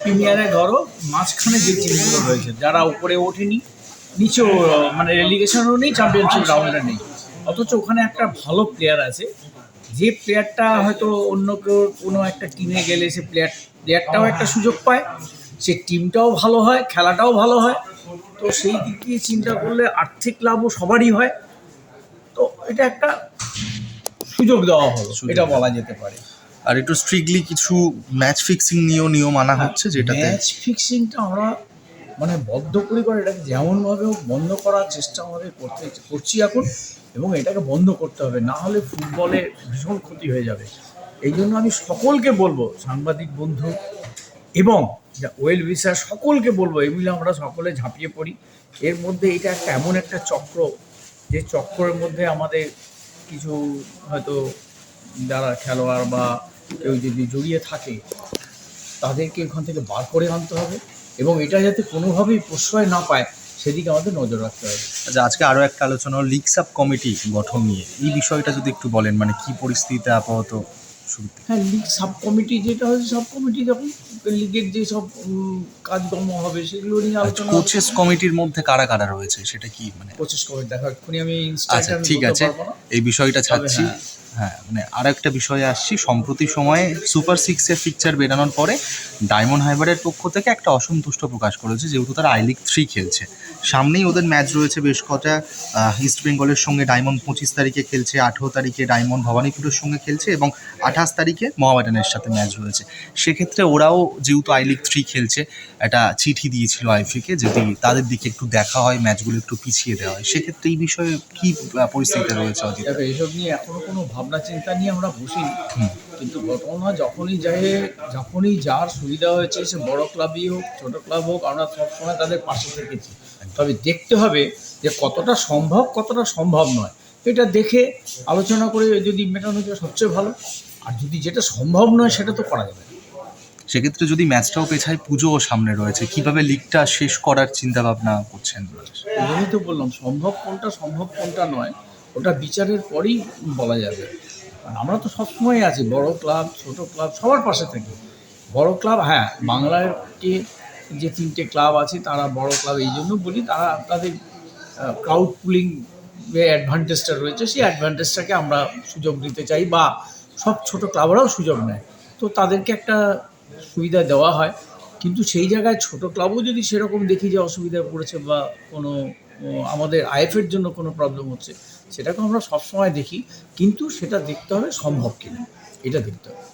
প্রিমিয়ারে ধরো মাঝখানে যে টিমগুলো রয়েছে যারা উপরে ওঠেনি নিচেও মানে রেলিগেশনও নেই চ্যাম্পিয়নশিপ রাউন্ডে নেই। অথচ ওখানে একটা ভালো প্লেয়ার আছে যে প্লেয়ারটা হয়তো অন্য কেউ কোনো একটা টিমে গেলে সে প্লেয়ার প্লেয়ারটাও একটা সুযোগ পায় সে টিমটাও ভালো হয় খেলাটাও ভালো হয়। তো সেই দিক দিয়ে চিন্তা করলে আর্থিক লাভও সবারই হয়। তো এটা একটা সুযোগ দেওয়া হলো এটা বলা যেতে পারে। আর একটু স্ট্রিক্টলি কিছু ম্যাচ ফিক্সিং নিয়েও নিয়ম আনা হচ্ছে যেটাতে ম্যাচ ফিক্সিংটা আমরা মানে বদ্ধ করি করে এটাকে যেমনভাবে বন্ধ করার চেষ্টা আমাদের করতে করছি এখন এবং এটাকে বন্ধ করতে হবে। না হলে ফুটবলে ভীষণ ক্ষতি হয়ে যাবে। এই জন্য আমি সকলকে বলব সাংবাদিক বন্ধু এবং ওয়েল উইসার সকলকে বলব এগুলো আমরা সকলে ঝাঁপিয়ে পড়ি। এর মধ্যে এটা একটা এমন একটা চক্র যে চক্রের মধ্যে আমাদের কিছু হয়তো যারা খেলোয়াড় বা কেউ যদি জড়িয়ে থাকে তাদেরকে এখান থেকে বার করে আনতে হবে এবং এটা যাতে কোনোভাবেই প্রশ্রয় না পায় সেদিকে আমাদের নজর রাখতে হবে। আচ্ছা আজকে আরও একটা আলোচনা লিগ সাব কমিটি গঠন নিয়ে। এই বিষয়টা যদি একটু বলেন মানে কি পরিস্থিতিতে আপাতত শুরুতে হ্যাঁ লিগ সাব কমিটি যেটা হচ্ছে সাব কমিটি যখন লিগের যে সব কাজকর্ম হবে সেগুলো নিয়ে আলোচনা কোচেস কমিটির মধ্যে কারা কারা রয়েছে? সেটা কি মানে? কোচেস কমিটি দেখা এক্ষুনি আমি আচ্ছা ঠিক আছে। এই বিষয়টা ছাড়ছি। হ্যাঁ। মানে আর একটা বিষয়ে আসছি। সম্প্রতি সময়ে সুপার সিক্সের পিকচার বেরানোর পরে ডায়মন্ড হাইবারের পক্ষ থেকে একটা অসন্তুষ্ট প্রকাশ করেছে যেহেতু তারা আই লিগ থ্রি খেলছে। সামনেই ওদের ম্যাচ রয়েছে বেশ কটা ইস্ট বেঙ্গলের সঙ্গে ডায়মন্ড পঁচিশ তারিখে খেলছে আঠেরো তারিখে ডায়মন্ড ভবানীপুরের সঙ্গে খেলছে এবং আঠাশ তারিখে মোহামেডানের সাথে ম্যাচ রয়েছে। সেক্ষেত্রে ওরাও যেহেতু আই লিগ থ্রি খেলছে একটা চিঠি দিয়েছিল আইফিকে যদি তাদের দিকে একটু দেখা হয় ম্যাচগুলো একটু পিছিয়ে দেওয়া হয়। সেক্ষেত্রে এই বিষয়ে কি আহ, পরিস্থিতিতে রয়েছে এইসব নিয়ে এখনও কোনো ভাবনা চিন্তা নিয়ে আমরা বসিনি কিন্তু ঘটনা যখনই যায় যখনই যার সুবিধা হয়েছে সে বড় ক্লাবই হোক ছোট ক্লাব হোক আমরা সবসময় তাদের পাশে থেকেছি। তবে দেখতে হবে যে কতটা সম্ভব কতটা সম্ভব নয়। এটা দেখে আলোচনা করে যদি মেটানো যায় সবচেয়ে ভালো। আর যদি যেটা সম্ভব নয় সেটা তো করা যাবে সেক্ষেত্রে যদি ম্যাচটাও পেছায় পুজোও সামনে রয়েছে কীভাবে লিগটা শেষ করার চিন্তা ভাবনা করছেন? জন্যই তো বললাম সম্ভব কোনটা সম্ভব কোনটা নয়। ওটা বিচারের পরেই বলা যাবে। আমরা তো সবসময় আছি, বড় ক্লাব, ছোট ক্লাব, সবার পাশে থাকি। বড় ক্লাব হ্যাঁ বাংলার কে যে তিনটে ক্লাব আছে, তারা বড় ক্লাব এই জন্য বলি, তারা তাদের ক্রাউড পুলিং যে অ্যাডভান্টেজটা রয়েছে। সেই অ্যাডভান্টেজটাকে আমরা সুযোগ দিতে চাই বা সব ছোট ক্লাবরাও সুযোগ নেয়। তো তাদেরকে একটা সুবিধা দেওয়া হয়। কিন্তু সেই জায়গায় ছোট ক্লাবও যদি সেরকম দেখি যে অসুবিধা পড়েছে বা কোনো আমাদের আইএফের জন্য কোনো প্রবলেম হচ্ছে সেটাকে আমরা সবসময় দেখি, কিন্তু সেটা দেখতে হবে সম্ভব কিনা, এটা দেখতে হবে।